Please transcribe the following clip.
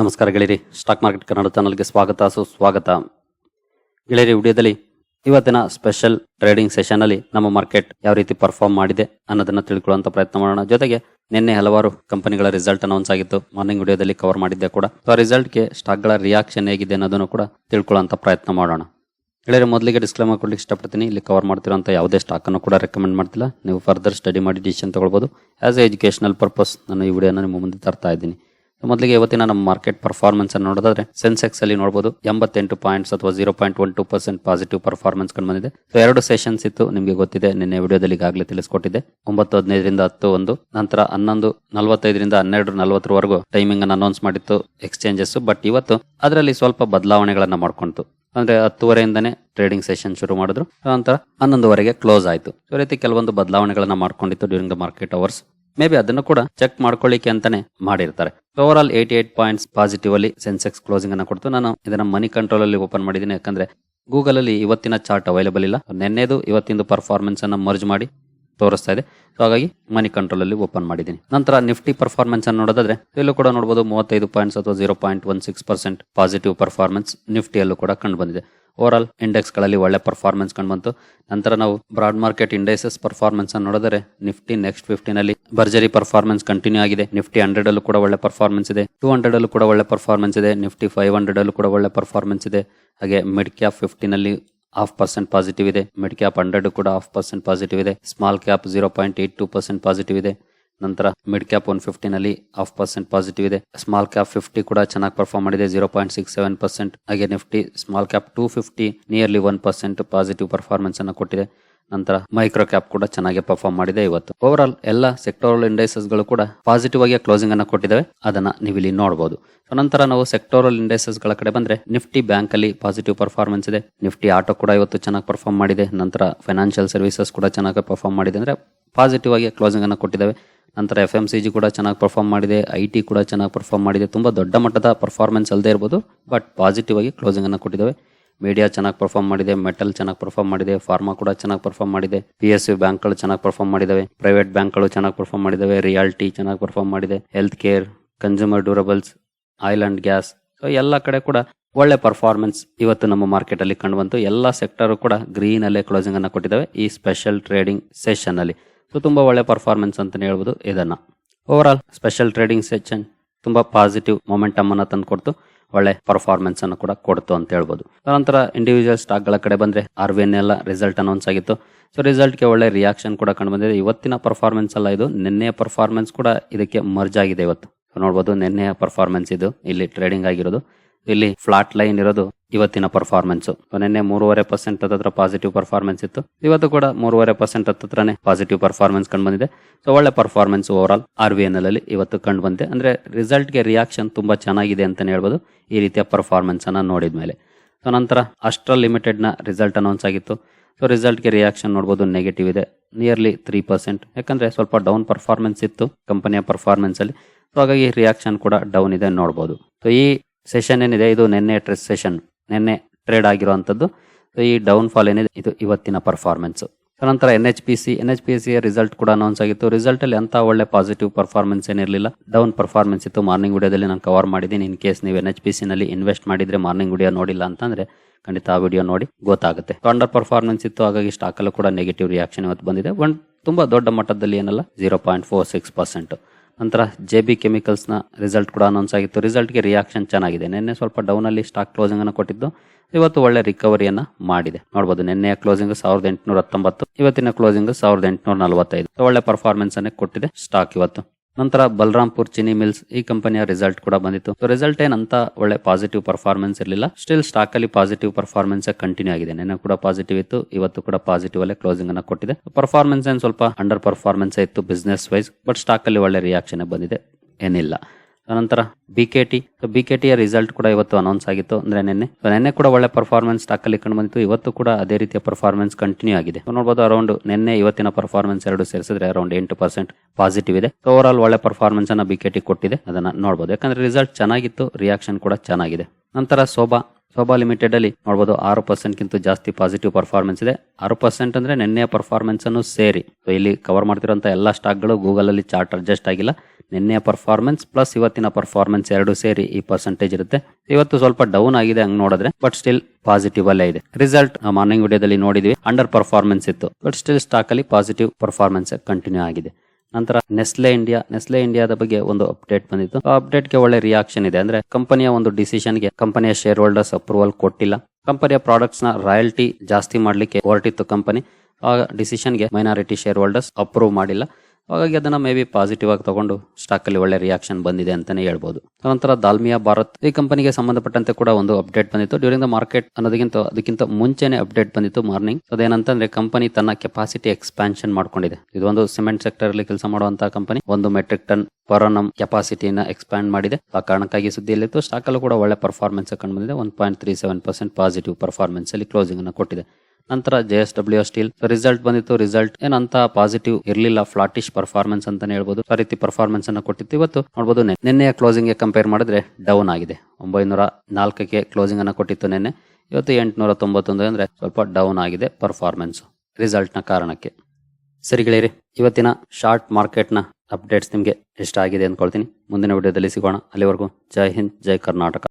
ನಮಸ್ಕಾರ ಗೆಳೆಯರಿ. Stock market Kannada ಚಾನಲ್ಗೆ ಸ್ವಾಗತ, ಸುಸ್ವಾಗತ. ಗೆಳೆಯರಿ ವಿಡಿಯೋದಲ್ಲಿ ಇವತ್ತಿನ ಸ್ಪೆಷಲ್ ಟ್ರೇಡಿಂಗ್ ಸೆಷನ್ ಅಲ್ಲಿ ನಮ್ಮ ಮಾರ್ಕೆಟ್ ಯಾವ ರೀತಿ ಪರ್ಫಾರ್ಮ್ ಮಾಡಿದೆ ಅನ್ನೋದನ್ನ ತಿಳ್ಕೊಳ್ಳುವಂತ ಪ್ರಯತ್ನ ಮಾಡೋಣ. ಜೊತೆಗೆ ನಿನ್ನೆ ಹಲವಾರು ಕಂಪನಿಗಳ ರಿಸಲ್ಟ್ ಅನೌನ್ಸ್ ಆಗಿತ್ತು. ಮಾರ್ನಿಂಗ್ ವಿಡಿಯೋದಲ್ಲಿ ಕವರ್ ಮಾಡಿದ್ದೆ ಕೂಡ. ಆ ರಿಸಲ್ಟ್ಗೆ ಸ್ಟಾಕ್ಗಳ ರಿಯಾಕ್ಷನ್ ಹೇಗಿದೆ ಅನ್ನೋದನ್ನು ಕೂಡ ತಿಳ್ಕೊಳ್ಳುವಂತ ಪ್ರಯತ್ನ ಮಾಡೋಣ. ಗೆಳೆಯರು, ಮೊದಲಿಗೆ ಡಿಸ್ಕ್ಲೇಮರ್ ಕೊಡ್ಲಿಕ್ಕೆ ಇಷ್ಟಪಡ್ತೀನಿ. ಇಲ್ಲಿ ಕವರ್ ಮಾಡ್ತಿರೋಂಥ ಯಾವುದೇ ಸ್ಟಾಕ್ ಅನ್ನು ಕೂಡ ರೆಕಮೆಂಡ್ ಮಾಡ್ತಿಲ್ಲ. ನೀವು ಫರ್ದರ್ ಸ್ಟಡಿ ಮಾಡಿ ಡಿಸಿಷನ್ ತಗೊಳ್ಬೋದು. ಆಸ್ ಎ ಎಜುಕೇಶನಲ್ ಪರ್ಪಸ್ ನಾನು ಈ ವಿಡಿಯೋನ ನಿಮ್ಮ ಮುಂದೆ ತರ್ತಾ ಇದ್ದೀನಿ. ಮೊದಲಿಗೆ ಇವತ್ತಿನ ನಮ್ಮ ಮಾರ್ಕೆಟ್ ಪರ್ಫಾರ್ಮೆನ್ಸ್ ಅನ್ನು ನೋಡೋದಾದ್ರೆ ಸೆನ್ಸೆಕ್ಸ್ ಅಲ್ಲಿ ನೋಡಬಹುದು ಎಂಬತ್ತೆಂಟು ಪಾಯಿಂಟ್ಸ್ ಅಥವಾ zero point one two percent positive performance ಕಂಡು ಬಂದಿದೆ. ಸೊ ಎರಡು ಸೆಷನ್ಸ್ ಇತ್ತು, ನಿಮಗೆ ಗೊತ್ತಿದೆ, ನಿನ್ನೆ ವಿಡಿಯೋದಲ್ಲಿ ಈಗಾಗಲೇ ತಿಳಿಸ್ಕೊಟ್ಟಿದ್ದೆ. ಒಂಬತ್ತು ಹದಿನೈದರಿಂದ ಹತ್ತು ಒಂದು, ನಂತರ ಹನ್ನೊಂದು ನಲವತ್ತೈದರಿಂದ ಹನ್ನೆರಡು ನಲವತ್ತರವರೆಗೂ ಟೈಮಿಂಗ್ ಅನ್ನು ಅನೌನ್ಸ್ ಮಾಡಿತ್ತು ಎಕ್ಸ್ಚೇಂಜಸ್ ಬಟ್ ಇವತ್ತು ಅದರಲ್ಲಿ ಸ್ವಲ್ಪ ಬದಲಾವಣೆಗಳನ್ನ ಮಾಡ್ಕೊಂತು ಅಂದ್ರೆ ಹತ್ತುವರೆಯಿಂದನೇ ಟ್ರೇಡಿಂಗ್ ಸೆಷನ್ ಶುರು ಮಾಡಿದ್ರು. ನಂತರ ಹನ್ನೊಂದುವರೆಗೆ ಕ್ಲೋಸ್ ಆಯಿತು. ಸೊ ರೀತಿ ಕೆಲವೊಂದು ಬದಲಾವಣೆಗಳನ್ನು ಮಾಡ್ಕೊಂಡಿತ್ತು during the market hours maybe ಅದನ್ನು ಕೂಡ ಚೆಕ್ ಮಾಡ್ಕೊಳ್ಳಿಕ್ಕೆ ಅಂತಾನೆ ಮಾಡಿರ್ತಾರೆ. Overall eighty eight points positive ಅಲ್ಲಿ ಸೆನ್ಸೆಕ್ಸ್ ಕ್ಲೋಸಿಂಗ್ ಅನ್ನು ಕೊಡ್ತು. ನಾನು ಇದನ್ನ ಮನಿ ಕಂಟ್ರೋಲ್ ಅಲ್ಲಿ ಓಪನ್ ಮಾಡಿದ್ದೀನಿ. ಯಾಕಂದ್ರೆ ಗೂಗಲ್ ಅಲ್ಲಿ ಇವತ್ತಿನ ಚಾರ್ಟ್ ಅವೈಲೇಬಲ್ ಇಲ್ಲ. ನೆನ್ನೆದು ಇವತ್ತಿಂದು ಪರ್ಫಾರ್ಮೆನ್ಸ್ ಅನ್ನು ಮರ್ಜ್ ಮಾಡಿ ತೋರಿಸ್ತಾ ಇದೆ. ಸೊ ಹಾಗಾಗಿ ಮನಿ ಕಂಟ್ರೋಲ್ ಅಲ್ಲಿ ಓಪನ್ ಮಾಡಿದ್ದೀನಿ. ನಂತರ ನಿಫ್ಟಿ ಪರ್ಫಾರ್ಮೆನ್ಸ್ ಅನ್ನು ನೋಡೋದಾದ್ರೆ, ಇಲ್ಲೂ ಕೂಡ ನೋಡಬಹುದು ಮೂವತ್ತೈದು ಪಾಯಿಂಟ್ಸ್ ಅಥವಾ zero point one six percent positive performance ನಿಫ್ಟಿಯಲ್ಲೂ ಕೂಡ ಕಂಡು ಬಂದಿದೆ. ಓವರ್ ಆಲ್ ಇಂಡೆಕ್ಸ್ಗಳಲ್ಲಿ ಒಳ್ಳೆ ಪರ್ಫಾರ್ಮೆನ್ಸ್ ಕಂಡು ಬಂತು ನಂತರ ನಾವು ಬ್ರಾಡ್ ಮಾರ್ಕೆಟ್ ಇಂಡೆಕ್ಸಸ್ ಪರ್ಫಾರ್ಮೆನ್ಸ್ ಅನ್ನು ನೋಡಿದರೆ ನಿಫ್ಟಿ ನೆಕ್ಸ್ಟ್ ಫಿಫ್ಟಿನಲ್ಲಿ ಭರ್ಜರಿ ಪರ್ಫಾರ್ಮೆನ್ಸ್ ಕಂಟಿನ್ಯೂ ಆಗಿದೆ. ನಿಫ್ಟಿ ಹಂಡ್ರೆಡ್ ಅಲ್ಲೂ ಕೂಡ ಒಳ್ಳೆ ಪರ್ಫಾರ್ಮೆನ್ಸ್ ಇದೆ. ಟೂ ಹಂಡ್ರೆಡ್ ಅಲ್ಲೂ ಕೂಡ ಒಳ್ಳೆ ಪರ್ಫಾರ್ಮೆನ್ಸ್ ಇದೆ. ನಿಫ್ಟಿ ಫೈವ್ ಹಂಡ್ರೆಡ್ ಅಲ್ಲೂ ಕೂಡ ಒಳ್ಳೆ ಪರ್ಫಾರ್ಮೆನ್ಸ್ ಇದೆ. ಹಾಗೆ ಮಿಡ್ ಕ್ಯಾಪ್ ಫಿಫ್ಟಿನಲ್ಲಿ ಹಾಫ್ ಪರ್ಸೆಂಟ್ ಪಾಸಿಟಿವ್ ಇದೆ. ಮಿಡ್ ಕ್ಯಾಪ್ ಹಂಡ್ರೆಡ್ ಕೂಡ ಹಾಫ್ ಪರ್ಸೆಂಟ್ ಪಾಸಿಟಿವ್ ಇದೆ. Small cap zero point eight two percent positive ಇದೆ. ನಂತರ ಮಿಡ್ ಕ್ಯಾಪ್ ಒನ್ ಫಿಫ್ಟಿನಲ್ಲಿ ಹಾಫ್ ಪರ್ಸೆಂಟ್ ಪಾಸಿಟಿವ್ ಇದೆ. ಸ್ಮಾಲ್ ಕ್ಯಾಪ್ ಫಿಫ್ಟಿ ಕೂಡ ಚೆನ್ನಾಗಿ ಪರ್ಫಾರ್ಮ್ ಮಾಡಿದೆ. Zero point six seven percent ಹಾಗೆ Nifty small cap two fifty nearly one percent positive performance ಅನ್ನು ಕೊಟ್ಟಿದೆ. ನಂತರ ಮೈಕ್ರೋ ಕ್ಯಾಪ್ ಕೂಡ ಚೆನ್ನಾಗಿ ಪರ್ಫಾರ್ಮ್ ಮಾಡಿದೆ ಇವತ್ತು. ಓವರ್ ಆಲ್ ಎಲ್ಲ ಸೆಕ್ಟೋರಲ್ ಇಂಡೈಸಸ್ಗಳು ಕೂಡ ಪಾಸಿಟಿವ್ ಆಗಿ ಕ್ಲೋಸಿಂಗ್ ಅನ್ನು ಕೊಟ್ಟಿದ್ದಾವೆ ಅದನ್ನ ನೀವು ಇಲ್ಲಿ ನೋಡಬಹುದು ನಂತರ ನಾವು ಸೆಕ್ಟೋರಲ್ ಇಂಡೈಸಸ್ಗಳ ಕಡೆ ಬಂದ್ರೆ ನಿಫ್ಟಿ ಬ್ಯಾಂಕ್ ಅಲ್ಲಿ ಪಾಸಿಟಿವ್ ಪರ್ಫಾರ್ಮೆನ್ಸ್ ಇದೆ. ನಿಫ್ಟಿ ಆಟೋ ಕೂಡ ಇವತ್ತು ಚೆನ್ನಾಗಿ ಪರ್ಫಾರ್ಮ್ ಮಾಡಿದೆ. ನಂತರ ಫೈನಾನ್ಷಿಯಲ್ ಸರ್ವಿಸಸ್ ಕೂಡ ಚೆನ್ನಾಗಿ ಪರ್ಫಾರ್ಮ್ ಮಾಡಿದೆ. ಅಂದ್ರೆ ಪಾಸಿಟಿವ್ ಆಗಿ ಕ್ಲೋಸಿಂಗ್ ಅನ್ನು ಕೊಟ್ಟಿದ್ದಾವೆ ನಂತರ ಎಫ್ ಎಂ ಸಿ ಜಿ ಕೂಡ ಚೆನ್ನಾಗಿ ಪರ್ಫಾರ್ಮ್ ಮಾಡಿದೆ ಐ ಟಿ ಕೂಡ ಚೆನ್ನಾಗಿ ಪರ್ಫಾರ್ಮ್ ಮಾಡಿದೆ, ತುಂಬ ದೊಡ್ಡ ಮಟ್ಟದ ಪರ್ಫಾರ್ಮೆನ್ಸ್ ಅಲ್ಲದೆ ಇರ್ಬೋದು ಬಟ್ ಪಾಸಿಟಿವ್ ಆಗಿ ಕ್ಲೋಸಿಂಗ್ ಅನ್ನು ಕೊಟ್ಟಿದ್ದಾವೆ. ಮೀಡಿಯಾ ಚೆನ್ನಾಗಿ ಪರ್ಫಾರ್ಮ್ ಮಾಡಿದೆ ಮೆಟಲ್ ಚೆನ್ನಾಗಿ ಪರ್ಫಾರ್ಮ್ ಮಾಡಿದೆ ಫಾರ್ಮಾ ಕೂಡ ಚೆನ್ನಾಗಿ ಪರ್ಫಾರ್ಮ್ ಮಾಡಿದೆ ಪಿ ಎಸ್ ಯು ಬ್ಯಾಂಕ್ಗಳು ಚೆನ್ನಾಗಿ ಪರ್ಫಾರ್ಮ್ ಮಾಡಿದಾವೆ ಪ್ರೈವೇಟ್ ಬ್ಯಾಂಕ್ಗಳು ಚೆನ್ನಾಗಿ ಪರ್ಫಾರ್ಮ್ ಮಾಡಿದಾವೆ ರಿಯಾಲ್ಟಿ ಚೆನ್ನಾಗಿ ಪರ್ಫಾರ್ಮ್ ಮಾಡಿದೆ health care consumer durables oil and gas so ಎಲ್ಲ ಕಡೆ ಕೂಡ ಒಳ್ಳೆ ಪರ್ಫಾರ್ಮೆನ್ಸ್ ಇವತ್ತು ನಮ್ಮ ಮಾರ್ಕೆಟ್ ಅಲ್ಲಿ ಕಂಡು ಬಂತು. ಎಲ್ಲ ಸೆಕ್ಟರ್ ಕೂಡ ಗ್ರೀನ್ ಅಲ್ಲೇ ಕ್ಲೋಸಿಂಗ್ ಅನ್ನು ಕೊಟ್ಟಿದ್ದಾವೆ ಈ ಸ್ಪೆಷಲ್ ಟ್ರೇಡಿಂಗ್ ಸೆಷನ್ ಅಲ್ಲಿ. ಸೊ ತುಂಬ ಒಳ್ಳೆ ಪರ್ಫಾರ್ಮೆನ್ಸ್ ಅಂತಲೇ ಹೇಳ್ಬೋದು ಇದನ್ನ. ಓವರ್ ಸ್ಪೆಷಲ್ ಟ್ರೇಡಿಂಗ್ ಸೆಷನ್ ತುಂಬಾ ಪಾಸಿಟಿವ್ ಮೊಮೆಂಟಮ್ ಅನ್ನ ತಂದು ಕೊಡ್ತು. ಒಳ್ಳೆ ಪರ್ಫಾರ್ಮೆನ್ಸ್ ಅನ್ನು ಕೂಡ ಕೊಡ್ತು ಅಂತ ಹೇಳ್ಬೋದು. ನಂತರ ಇಂಡಿವಿಜುವಲ್ ಸ್ಟಾಕ್ಗಳ ಕಡೆ ಬಂದರೆ ಆರ್ ವಿ ಎನ್ ಎಲ್ಲ ರಿಸಲ್ಟ್ ಅನೌನ್ಸ್ ಆಗಿತ್ತು. ಸೊ ರಿಸಲ್ಟ್ಗೆ ಒಳ್ಳೆ ರಿಯಾಕ್ಷನ್ ಕೂಡ ಕಂಡು ಬಂದಿದೆ. ಇವತ್ತಿನ ಪರ್ಫಾರ್ಮೆನ್ಸ್ ಅಲ್ಲ ಇದು. ನಿನ್ನೆಯ ಪರ್ಫಾರ್ಮೆನ್ಸ್ ಕೂಡ ಇದಕ್ಕೆ ಮರ್ಜ್ ಆಗಿದೆ ಇವತ್ತು. ನೋಡ್ಬೋದು ನಿನ್ನೆಯ ಪರ್ಫಾರ್ಮೆನ್ಸ್ ಇದು. ಇಲ್ಲಿ ಟ್ರೇಡಿಂಗ್ ಆಗಿರೋದು. ಇಲ್ಲಿ ಫ್ಲಾಟ್ ಲೈನ್ ಇರೋದು ಇವತ್ತಿನ ಪರ್ಫಾರ್ಮೆನ್ಸ್ ನಿನ್ನೆ ಮೂರುವರೆ ಪರ್ಸೆಂಟ್ ಹತ್ರ ಪಾಸಿಟಿವ್ ಪರ್ಫಾರ್ಮೆನ್ಸ್ ಇತ್ತು. ಇವತ್ತು ಕೂಡ ಮೂರುವರೆ ಪರ್ಸೆಂಟ್ ಹತ್ರನೇ ಪಾಸಿಟಿವ್ ಪರ್ಫಾರ್ಮೆನ್ಸ್ ಕಂಡು ಬಂದಿದೆ. ಸೊ ಒಳ್ಳೆ performance over all R V N ಅಲ್ಲಿ ಇವತ್ತು ಕಂಡು ಬಂದಿದೆ. ಅಂದ್ರೆ ರಿಸಲ್ಟ್ಗೆ ರಿಯಾಕ್ಷನ್ ತುಂಬಾ ಚೆನ್ನಾಗಿದೆ ಅಂತ ಹೇಳ್ಬೋದು. ಈ ರೀತಿಯ ಪರ್ಫಾರ್ಮೆನ್ಸ್ ಅನ್ನ ನೋಡಿದ ಮೇಲೆ. ಸೊ ನಂತರ ಅಸ್ಟ್ರಲ್ ಲಿಮಿಟೆಡ್ನ ರಿಸಲ್ಟ್ ಅನೌನ್ಸ್ ಆಗಿತ್ತು. ಸೊ ರಿಸಲ್ಟ್ಗೆ ರಿಯಾಕ್ಷನ್ ನೋಡ್ಬೋದು ನೆಗೆಟಿವ್ ಇದೆ. ನಿಯರ್ಲಿ ತ್ರೀ ಪರ್ಸೆಂಟ್ ಯಾಕಂದ್ರೆ ಸ್ವಲ್ಪ ಡೌನ್ ಪರ್ಫಾರ್ಮೆನ್ಸ್ ಇತ್ತು ಕಂಪನಿಯ ಪರ್ಫಾರ್ಮೆನ್ಸ್ ಅಲ್ಲಿ. ಸೊ ಹಾಗಾಗಿ ರಿಯಾಕ್ಷನ್ ಕೂಡ ಡೌನ್ ಇದೆ ನೋಡ್ಬೋದು. ಸೊ ಈ ಸೆಷನ್ ಏನಿದೆ? ಇದು ನಿನ್ನೆ ಟ್ರೆಸ್ ಸೆಷನ್ ನಿನ್ನೆ ಟ್ರೇಡ್ ಆಗಿರುವಂತದ್ದು ಸೊ ಈ ಡೌನ್ ಫಾಲ್ ಏನಿದೆ? ಇದು ಇವತ್ತಿನ ಪರ್ಫಾರ್ಮೆನ್ಸ್ ನಂತರ N H P C N H P ಸಿಯ ರಿಸಲ್ಟ್ ಕೂಡ ಅನೌನ್ಸ್ ಆಗಿತ್ತು. ರಿಸಲ್ಟ್ ಅಲ್ಲಿ ಅಂತ ಒಳ್ಳೆ ಪಾಸಿಟಿವ್ ಪರ್ಫಾರ್ಮೆನ್ಸ್ ಏನಿರಲಿಲ್ಲ. ಡೌನ್ ಪರ್ಫಾರ್ಮೆನ್ಸ್ ಇತ್ತು. ಮಾರ್ನಿಂಗ್ ವಿಡಿಯೋದಲ್ಲಿ ನಾನು ಕವರ್ ಮಾಡಿದ್ದೀನಿ. ಇನ್ ಕೇಸ್ ನೀವು ಎನ್ ಎಚ್ ಪಿ ಸಿ ನಲ್ಲಿ ಇನ್ವೆಸ್ಟ್ ಮಾಡಿದ್ರೆ ಮಾರ್ನಿಂಗ್ ವಿಡಿಯೋ ನೋಡಿಲ್ಲ ಅಂತಂದ್ರೆ ಖಂಡಿತ ಆ ವಿಡಿಯೋ ನೋಡಿ, ಗೊತ್ತಾಗುತ್ತೆ. ಅಂಡರ್ ಪರ್ಫಾರ್ಮೆನ್ಸ್ ಇತ್ತು. ಹಾಗಾಗಿ ಸ್ಟಾಕ್ ಅಲ್ಲೂ ಕೂಡ ನೆಗೆಟಿವ್ ರಿಯಾಕ್ಷನ್ ಇವತ್ತು ಬಂದಿದೆ. ಒಂದು ತುಂಬಾ ದೊಡ್ಡ ಮಟ್ಟದಲ್ಲಿ ಏನಲ್ಲ? Zero point four six percent ನಂತರ ಜೆ ಬಿ ಕೆಮಿಕಲ್ಸ್ನ ರಿಸಲ್ಟ್ ಕೂಡ ಅನೌನ್ಸ್ ಆಗಿತ್ತು. ರಿಸಲ್ಟ್ಗೆ ರಿಯಾಕ್ಷನ್ ಚೆನ್ನಾಗಿದೆ. ನಿನ್ನೆ ಸ್ವಲ್ಪ ಡೌನಲ್ಲಿ ಸ್ಟಾಕ್ ಕ್ಲೋಸಿಂಗನ್ನು ಕೊಟ್ಟಿದ್ದು, ಇವತ್ತು ಒಳ್ಳೆ ರಿಕವರಿಯನ್ನು ಮಾಡಿದೆ. ನೋಡಬಹುದು ನಿನ್ನೆಯ ಕ್ಲೋಸಿಂಗ್ ಸಾವಿರದ ಎಂಟುನೂರ ಹತ್ತೊಂಬತ್ತು, ಇವತ್ತಿನ ಕ್ಲೋಸಿಂಗ್ ಸಾವಿರದ ಎಂಟುನೂರ ನಲವತ್ತೈದು. ಒಳ್ಳೆ ಪರ್ಫಾರ್ಮೆನ್ಸ್ ಅನ್ನೇ ಕೊಟ್ಟಿದೆ ಸ್ಟಾಕ್ ಇವತ್ತು. ನಂತರ ಬಲರಾಮ್ಪುರ್ ಚಿನಿ ಮಿಲ್ಸ್ ಈ ಕಂಪನಿಯ ರಿಸಲ್ಟ್ ಕೂಡ ಬಂದಿತ್ತು. ರಿಸಲ್ಟ್ ಏನಂತ ಒಳ್ಳೆ ಪಾಸಿಟಿವ್ ಪರ್ಫಾರ್ಮೆನ್ಸ್ ಇರಲಿಲ್ಲ. ಸ್ಟಿಲ್ ಸ್ಟಾಕ್ ಅಲ್ಲಿ ಪಾಸಿಟಿವ್ ಪರ್ಫಾರ್ಮೆನ್ಸ್ ಕಂಟಿನ್ಯೂ ಆಗಿದೆ. ನಿನ್ನೆ ಕೂಡ ಪಾಸಿಟಿವ್ ಇತ್ತು, ಇವತ್ತು ಕೂಡ ಪಾಸಿಟಿವ್ ಅಲ್ಲೇ ಕ್ಲೋಸಿಂಗ್ ಅನ್ನ ಕೊಟ್ಟಿದೆ. ಪರ್ಫಾರ್ಮೆನ್ಸ್ ಏನ್ ಸ್ವಲ್ಪ ಅಂಡರ್ ಪರ್ಫಾರ್ಮೆನ್ಸ್ ಇತ್ತು ಬಿಸ್ನೆಸ್ ವೈಸ್ ಬಟ್ ಸ್ಟಾಕ್ ಅಲ್ಲಿ ಒಳ್ಳೆ ರಿಯಾಕ್ಷನ್ ಬಂದಿದೆ, ಏನಿಲ್ಲ. ನಂತರ B K T B K ಟಿಯ result ಕೂಡ ಇವತ್ತು ಅನೌನ್ಸ್ ಆಗಿತ್ತು. ಅಂದ್ರೆ ನಿನ್ನೆ. ನಿನ್ನೆ ಕೂಡ ಒಳ್ಳೆ ಪರ್ಫಾರ್ಮೆನ್ಸ್ ಸ್ಟಾಕ್ ಅಲ್ಲಿ ಕಂಡು ಬಂದಿತ್ತು. ಇವತ್ತು ಕೂಡ ಅದೇ ರೀತಿಯ ಪರ್ಫಾರ್ಮೆನ್ಸ್ ಕಂಟಿನ್ಯೂ ಆಗಿದೆ. ನೋಡಬಹುದು ಅರೌಂಡ್ ನಿನ್ನೆ ಇವತ್ತಿನ ಪರ್ಫಾರ್ಮೆನ್ಸ್ ಎರಡು ಸೇರಿಸಿದ್ರೆ ಅರೌಂಡ್ ಎಂಟು ಪರ್ಸೆಂಟ್ ಪಾಸಿಟಿವ್ ಇದೆ. ಓವರ್ ಆಲ್ ಒಳ್ಳೆ ಪರ್ಫಾರ್ಮೆನ್ಸ್ ಅನ್ನ ಬಿ ಕೆ ಟಿ ಕೊಟ್ಟಿದೆ. ಅದನ್ನ ನೋಡಬಹುದು ಯಾಕಂದ್ರೆ ರಿಸಲ್ಟ್ ಚೆನ್ನಾಗಿತ್ತು. ರಿಯಾಕ್ಷನ್ ಕೂಡ ಚೆನ್ನಾಗಿದೆ. ನಂತರ ಸೋಬಾ ಶೋಭಾ ಲಿಮಿಟೆಡ್ ಅಲ್ಲಿ ನೋಡಬಹುದು ಆರು ಪರ್ಸೆಂಟ್ ಕಿಂತ ಜಾಸ್ತಿ ಪಾಸಿಟಿವ್ ಪರ್ಫಾರ್ಮೆನ್ಸ್ ಇದೆ. ಆರು ಪರ್ಸೆಂಟ್ ಅಂದ್ರೆ ನಿನ್ನೆಯ ಪರ್ಫಾರ್ಮೆನ್ಸ್ ಅನ್ನು ಸೇರಿ. ಸೊ ಇಲ್ಲಿ ಕವರ್ ಮಾಡ್ತಿರುವಂತ ಎಲ್ಲಾ ಸ್ಟಾಕ್ಗಳು ಗೂಗಲ್ ಅಲ್ಲಿ ಚಾರ್ಟ್ ಅಡ್ಜಸ್ಟ್ ಆಗಿಲ್ಲ. ನಿನ್ನೆಯ ಪರ್ಫಾರ್ಮೆನ್ಸ್ ಪ್ಲಸ್ ಇವತ್ತಿನ ಪರ್ಫಾರ್ಮೆನ್ಸ್ ಎರಡು ಸೇರಿ ಈ ಪರ್ಸೆಂಟೇಜ್ ಇರುತ್ತೆ. ಇವತ್ತು ಸ್ವಲ್ಪ ಡೌನ್ ಆಗಿದೆ ಹಂಗ್ ನೋಡಿದ್ರೆ ಬಟ್ ಸ್ಟಿಲ್ ಪಾಸಿಟಿವ್ ಅಲ್ಲೇ ಇದೆ. ರಿಸಲ್ಟ್ ಮಾರ್ನಿಂಗ್ ವಿಡಿಯೋದಲ್ಲಿ ನೋಡಿದ್ವಿ ಅಂಡರ್ ಪರ್ಫಾರ್ಮೆನ್ಸ್ ಇತ್ತು ಬಟ್ ಸ್ಟಿಲ್ ಸ್ಟಾಕ್ ಅಲ್ಲಿ ಪಾಸಿಟಿವ್ ಪರ್ಫಾರ್ಮೆನ್ಸ್ ಕಂಟಿನ್ಯೂ ಆಗಿದೆ. ನಂತರ ನೆಸ್ಲೆ ಇಂಡಿಯಾ ನೆಸ್ಲೆ ಇಂಡಿಯಾದ ಬಗ್ಗೆ ಒಂದು ಅಪ್ಡೇಟ್ ಬಂದಿತ್ತು. ಆ ಅಪ್ಡೇಟ್ಗೆ ಒಳ್ಳೆ ರಿಯಾಕ್ಷನ್ ಇದೆ. ಅಂದ್ರೆ ಕಂಪನಿಯ ಒಂದು ಡಿಸಿಷನ್ಗೆ ಕಂಪನಿಯ ಶೇರ್ ಹೋಲ್ಡರ್ಸ್ ಅಪ್ರೂವಲ್ ಕೊಟ್ಟಿಲ್ಲ. ಕಂಪನಿಯ ಪ್ರಾಡಕ್ಟ್ಸ್ನ ರಾಯಲ್ಟಿ ಜಾಸ್ತಿ ಮಾಡ್ಲಿಕ್ಕೆ ಹೊರಟಿತ್ತು ಕಂಪನಿ ಆ ಡಿಸಿಷನ್ಗೆ ಮೈನಾರಿಟಿ ಶೇರ್ ಹೋಲ್ಡರ್ಸ್ ಅಪ್ರೂವ್ ಮಾಡಿಲ್ಲ. ಹಾಗಾಗಿ ಅದನ್ನ ಮೇ ಬಿ ಪಾಸಿಟಿವ್ ಆಗಿ ತಗೊಂಡು ಸ್ಟಾಕ್ ಅಲ್ಲಿ ಒಳ್ಳೆ ರಿಯಾಕ್ಷನ್ ಬಂದಿದೆ ಅಂತಾನೆ ಹೇಳ್ಬೋದು. ನಂತರ ದಾಲ್ಮಿಯಾ ಭಾರತ್ ಈ ಕಂಪನಿಗೆ ಸಂಬಂಧಪಟ್ಟಂತೆ ಕೂಡ ಒಂದು ಅಪ್ಡೇಟ್ ಬಂದಿತ್ತು. ಡ್ಯೂರಿಂಗ್ ದ ಮಾರ್ಕೆಟ್ ಅನ್ನೋದಕ್ಕಿಂತ, ಅದಕ್ಕಿಂತ ಮುಂಚೆನೆ ಅಪ್ಡೇಟ್ ಬಂದಿತ್ತು ಮಾರ್ನಿಂಗ್ ಅದೇನಂತಂದ್ರೆ ಕಂಪನಿ ತನ್ನ ಕೆಪಾಸಿಟಿ ಎಕ್ಸ್ಪಾನ್ಷನ್ ಮಾಡ್ಕೊಂಡಿದೆ. ಇದು ಒಂದು ಸಿಮೆಂಟ್ ಸೆಕ್ಟರ್ ಅಲ್ಲಿ ಕೆಲಸ ಮಾಡುವಂತಹ ಕಂಪನಿ ಒಂದು ಮೆಟ್ರಿಕ್ ಟನ್ ಪರ್ ನಮ್ ಕೆಪಾಸಿಟಿನ ಎಕ್ಸ್ಪ್ಯಾಂಡ್ ಮಾಡಿದೆ. ಆ ಕಾರಣಕ್ಕಾಗಿ ಸುದ್ದಿಯಲ್ಲಿತ್ತು. ಸ್ಟಾಕ್ ಅಲ್ಲೂ ಕೂಡ ಒಳ್ಳೆ ಪರ್ಫಾರ್ಮೆನ್ಸ್ ಕಂಡು ಬಂದಿದೆ. One point three seven percent positive performance ಅಲ್ಲಿ ಕ್ಲೋಸಿಂಗ್ ಅನ್ನು ಕೊಟ್ಟಿದೆ. ನಂತರ J S W steel. Result ಬಂದಿತ್ತು ರಿಸಲ್ಟ್ ಏನಂತ ಪಾಸಿಟಿವ್ ಇರಲಿಲ್ಲ ಫ್ಲಾಟಿಶ್ ಪರ್ಫಾರ್ಮೆನ್ಸ್ ಅಂತಾನೆ ಹೇಳ್ಬೋದು. ಆ ರೀತಿ ಪರ್ಫಾರ್ಮೆನ್ಸ್ ಅನ್ನ ಕೊಟ್ಟಿತ್ತು. ಇವತ್ತು ನೋಡಬಹುದು ನಿನ್ನೆಯ ಕ್ಲೋಸಿಂಗ್ಗೆ ಕಂಪೇರ್ ಮಾಡಿದ್ರೆ ಡೌನ್ ಆಗಿದೆ. ಒಂಬೈನೂರ ನಾಲ್ಕಕ್ಕೆ ಕ್ಲೋಸಿಂಗ್ ಅನ್ನ ಕೊಟ್ಟಿತ್ತು ನಿನ್ನೆ. ಇವತ್ತು ಎಂಟುನೂರ ತೊಂಬತ್ತೊಂದು ಅಂದ್ರೆ ಸ್ವಲ್ಪ ಡೌನ್ ಆಗಿದೆ ಪರ್ಫಾರ್ಮೆನ್ಸ್ ರಿಸಲ್ಟ್ನ ಕಾರಣಕ್ಕೆ. ಸರಿ ಗೆಳೆಯರಿ, ಇವತ್ತಿನ ಶಾರ್ಟ್ ಮಾರ್ಕೆಟ್ನ ಅಪ್ಡೇಟ್ಸ್ ನಿಮಗೆ ಇಷ್ಟ ಆಗಿದೆ ಅಂದ್ಕೊಳ್ತೀನಿ ಮುಂದಿನ ವಿಡಿಯೋದಲ್ಲಿ ಸಿಗೋಣ. ಅಲ್ಲಿವರೆಗೂ ಜೈ ಹಿಂದ್, ಜೈ ಕರ್ನಾಟಕ.